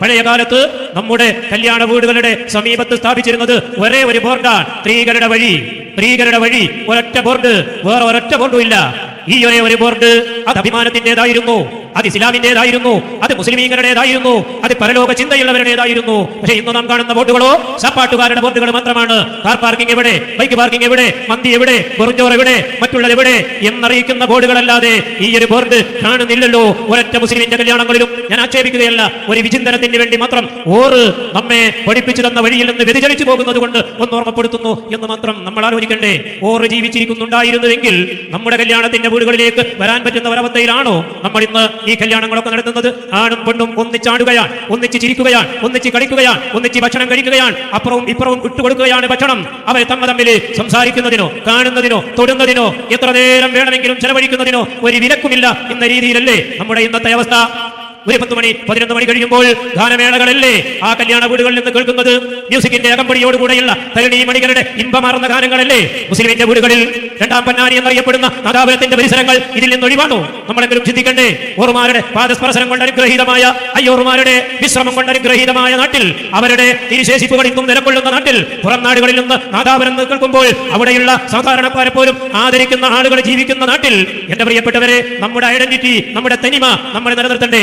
പഴയ കാലത്ത് നമ്മുടെ കല്യാണ വീടുകളുടെ സമീപത്ത് സ്ഥാപിച്ചിരുന്നത് ഒരേ ഒരു ബോർഡാണ് സ്ത്രീകളുടെ വഴി. സ്ത്രീകളുടെ വഴി ഒരൊറ്റ ബോർഡ് വേറെ ഒരൊറ്റ ബോർഡും ഇല്ല. ഈ ഒരേ ഒരു ബോർഡ് അത് അഭിമാനത്തിന്റേതായിരുന്നു അത് ഇസ്ലാമിന്റേതായിരുന്നു അത് മുസ്ലിമീങ്ങളുടേതായിരുന്നു അത് പരലോക ചിന്തയുള്ളവരുടേതായിരുന്നു. പക്ഷേ ഇന്ന് നാം കാണുന്ന ബോട്ടുകളോ സപ്പാട്ടുകാരുടെ ബോട്ടുകൾ മാത്രമാണ്. കാർ പാർക്കിംഗ് എവിടെ? ബൈക്ക് പാർക്കിംഗ് എവിടെ? മന്തി എവിടെ? വെറുഞ്ചോറ് എവിടെ? മറ്റുള്ളത് എവിടെ? എന്നറിയിക്കുന്ന ബോർഡുകളല്ലാതെ ഈ ഒരു ബോർഡ് കാണുന്നില്ലല്ലോ. ഒരൊറ്റ മുസ്ലിമിന്റെ കല്യാണങ്ങളിലും ഞാൻ ആക്ഷേപിക്കുകയല്ല. ഒരു വിചിന്തനത്തിന് വേണ്ടി മാത്രം ഓറ് നമ്മെ പഠിപ്പിച്ചു തന്ന വഴിയിൽ നിന്ന് വ്യതിചലിച്ചു പോകുന്നത് കൊണ്ട് ഒന്ന് ഓർമ്മപ്പെടുത്തുന്നു എന്ന് മാത്രം നമ്മൾ ആലോചിക്കണ്ടേ. ഓറ് ജീവിച്ചിരിക്കുന്നുണ്ടായിരുന്നുവെങ്കിൽ നമ്മുടെ കല്യാണത്തിന്റെ വീടുകളിലേക്ക് വരാൻ പറ്റുന്ന ഒരവസ്ഥയിലാണോ? നമ്മൾ ഇന്ന് ഈ കല്യാണങ്ങളൊക്കെ നടത്തുന്നത് ആണും പെണ്ണും ഒന്നിച്ചാടുകയാണ് ഒന്നിച്ച് ചിരിക്കുകയാണ് ഒന്നിച്ച് കളിക്കുകയാണ് ഒന്നിച്ച് ഭക്ഷണം കഴിക്കുകയാണ്. അപ്പുറവും ഇപ്പുറവും ഇട്ടുകൊടുക്കുകയാണ് ഭക്ഷണം. അവർ തമ്മ തമ്മിൽ സംസാരിക്കുന്നതിനോ കാണുന്നതിനോ തൊടുന്നതിനോ എത്ര നേരം വേണമെങ്കിലും ചെലവഴിക്കുന്നതിനോ ഒരു വിലക്കുമില്ല എന്ന രീതിയിലല്ലേ നമ്മുടെ ഇന്നത്തെ അവസ്ഥ. ഒരു പത്ത് മണി പതിനൊന്ന് മണി കഴിയുമ്പോൾ ഗാനമേളകളല്ലേ ആ കല്യാണ വീടുകളിൽ നിന്ന് കേൾക്കുന്നത്? മ്യൂസിക്കിന്റെ അകമ്പടിയോടുകൂടെയുള്ള തരണീ മണികളുടെ ഇമ്പമാർന്ന ഗാനങ്ങളല്ലേ? മുസ്ലിമിന്റെ വീടുകളിൽ രണ്ടാം പന്നാരി എന്നറിയപ്പെടുന്ന നാദാപുരത്തിന്റെ പരിസരങ്ങൾ ഇതിൽ നിന്ന് ഒഴിവാണോ? നമ്മളെങ്കിലും ചിന്തിക്കണ്ടേ ഓർമാരുടെ പാദസ്പർശനം കൊണ്ട് അനുഗ്രഹീതമായ അയ്യോർമാരുടെ വിശ്രമം കൊണ്ട് അനുഗ്രഹീതമായ നാട്ടിൽ അവരുടെ തിരിശേഷിപ്പ് ഇന്നും നിലകൊള്ളുന്ന നാട്ടിൽ പുറം നാടുകളിൽ നിന്ന് നാദാപനം കേൾക്കുമ്പോൾ അവിടെയുള്ള സാധാരണക്കാരെ പോലും ആദരിക്കുന്ന ആളുകൾ ജീവിക്കുന്ന നാട്ടിൽ. എന്റെ പ്രിയപ്പെട്ടവരെ നമ്മുടെ ഐഡന്റിറ്റി നമ്മുടെ തനിമ നമ്മൾ നിലനിർത്തണ്ടേ?